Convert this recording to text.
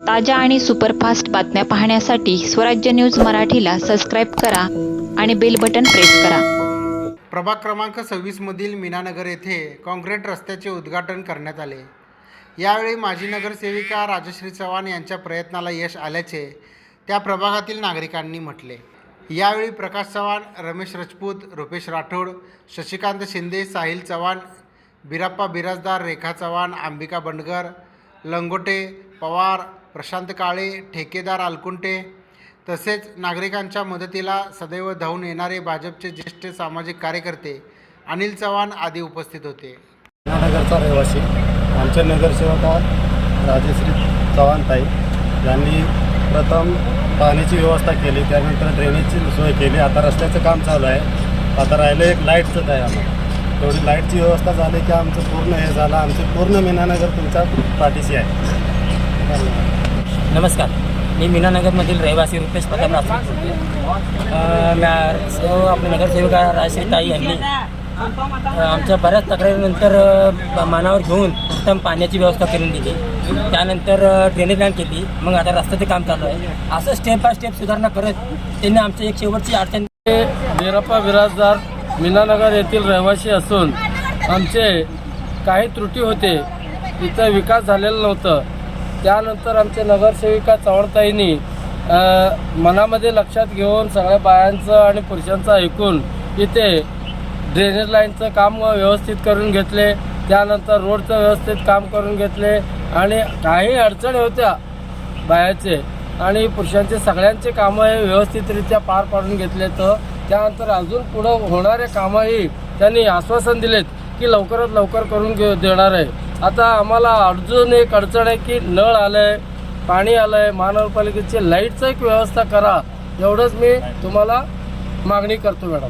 ताज्या आणि सुपरफास्ट बातम्या पाहण्यासाठी स्वराज्य न्यूज मराठीला सबस्क्राईब करा आणि बेल बटन प्रेस करा. प्रभाग क्रमांक सव्वीसमधील मीनानगर येथे काँक्रीट रस्त्याचे उद्घाटन करण्यात आले. यावेळी माजी नगरसेविका राजश्री चव्हाण यांच्या प्रयत्नाला यश आल्याचे त्या प्रभागातील नागरिकांनी म्हटले. यावेळी प्रकाश चव्हाण रमेश राजपूत रुपेश राठोड शशिकांत शिंदे साहिल चव्हाण बिराप्पा बिराजदार रेखा चव्हाण अंबिका बंडगर लंगोटे पवार प्रशांत काळे ठेकेदार आलकुंटे तसेच नागरिकांच्या मदतीला सदैव धावून येणारे भाजपचे ज्येष्ठ सामाजिक कार्यकर्ते अनिल चव्हाण आदी उपस्थित होते. नगरचा रहिवासी आमचे नगरसेवका चव्हाण चव्हाणताई. यांनी प्रथम पाण्याची व्यवस्था केली त्यानंतर ड्रेनेजची सोय केली. आता रस्त्याचं काम चालू आहे. आता राहिलं एक लाईटचं आहे आम्हाला. तेवढी लाईटची व्यवस्था झाली की आमचं पूर्ण हे झालं. आमचं पूर्ण मीनानगर तुमच्या पाठीशी आहे. नमस्कार. मी मीनानगरमधील रहिवासी रुपेश प्रताप राजपूत सो आपले नगरसेविका राजश्री ताई यांनी आमच्या बऱ्याच तक्रारीनंतर मानावर घेऊन उत्तम पाण्याची व्यवस्था करून दिली. त्यानंतर ड्रेनेज लाईन केली. मग आता रस्त्याचं काम चालू आहे. असं स्टेप बाय स्टेप सुधारणा करत त्यांनी आमची एक शेवटची अडचण बिराप्पा बिराजदार मीनानगर येथील रहिवासी असून आमचे काही त्रुटी होते. इथं विकास झालेला नव्हतं. त्यानंतर आमच्या नगरसेविका चव्हाणताईंनी मनामध्ये लक्षात घेऊन सगळ्या बायांचं आणि पुरुषांचं ऐकून इथे ड्रेनेज लाईनचं काम व्यवस्थित करून घेतले. त्यानंतर रोडचं व्यवस्थित काम करून घेतले. आणि काही अडचणी होत्या बायाचे आणि पुरुषांचे सगळ्यांचे कामं हे व्यवस्थितरित्या पार पाडून घेतले तर. त्यानंतर अजून पुढं होणारे कामंही त्यांनी आश्वासन दिलेत की लवकरात लवकर करून घे देणार आहे. आता आम्हाला अडचण एक अडचण आहे की नळ आलं आहे पाणी आलं आहे महानगरपालिकेची लाईटचं एक व्यवस्था करा एवढंच मी तुम्हाला मागणी करतो मॅडम.